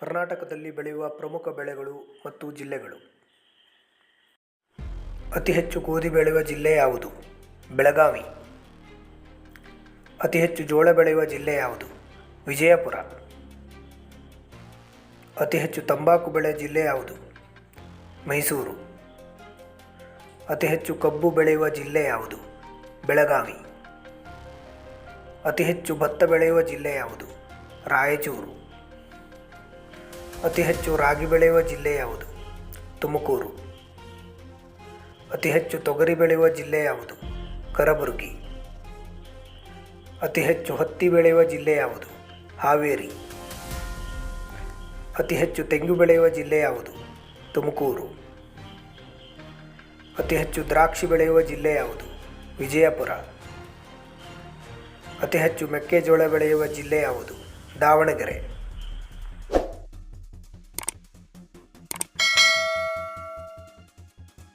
ಕರ್ನಾಟಕದಲ್ಲಿ ಬೆಳೆಯುವ ಪ್ರಮುಖ ಬೆಳೆಗಳು ಮತ್ತು ಜಿಲ್ಲೆಗಳು. ಅತಿ ಹೆಚ್ಚು ಗೋಧಿ ಬೆಳೆಯುವ ಜಿಲ್ಲೆ ಯಾವುದು? ಬೆಳಗಾವಿ. ಅತಿ ಹೆಚ್ಚು ಜೋಳ ಬೆಳೆಯುವ ಜಿಲ್ಲೆ ಯಾವುದು? ವಿಜಯಪುರ. ಅತಿ ಹೆಚ್ಚು ತಂಬಾಕು ಬೆಳೆ ಜಿಲ್ಲೆ ಯಾವುದು? ಮೈಸೂರು. ಅತಿ ಹೆಚ್ಚು ಕಬ್ಬು ಬೆಳೆಯುವ ಜಿಲ್ಲೆ ಯಾವುದು? ಬೆಳಗಾವಿ. ಅತಿ ಹೆಚ್ಚು ಭತ್ತ ಬೆಳೆಯುವ ಜಿಲ್ಲೆ ಯಾವುದು? ರಾಯಚೂರು. ಅತಿ ಹೆಚ್ಚು ರಾಗಿ ಬೆಳೆಯುವ ಜಿಲ್ಲೆ ಯಾವುದು? ತುಮಕೂರು. ಅತಿ ಹೆಚ್ಚು ತೊಗರಿ ಬೆಳೆಯುವ ಜಿಲ್ಲೆ ಯಾವುದು? ಕಲಬುರಗಿ ಅತಿ ಹೆಚ್ಚು ಹತ್ತಿ ಬೆಳೆಯುವ ಜಿಲ್ಲೆ ಯಾವುದು? ಹಾವೇರಿ. ಅತಿ ಹೆಚ್ಚು ತೆಂಗು ಬೆಳೆಯುವ ಜಿಲ್ಲೆ ಯಾವುದು? ತುಮಕೂರು. ಅತಿ ಹೆಚ್ಚು ದ್ರಾಕ್ಷಿ ಬೆಳೆಯುವ ಜಿಲ್ಲೆ ಯಾವುದು? ವಿಜಯಪುರ. ಅತಿ ಹೆಚ್ಚು ಮೆಕ್ಕೆಜೋಳ ಬೆಳೆಯುವ ಜಿಲ್ಲೆ ಯಾವುದು? ದಾವಣಗೆರೆ.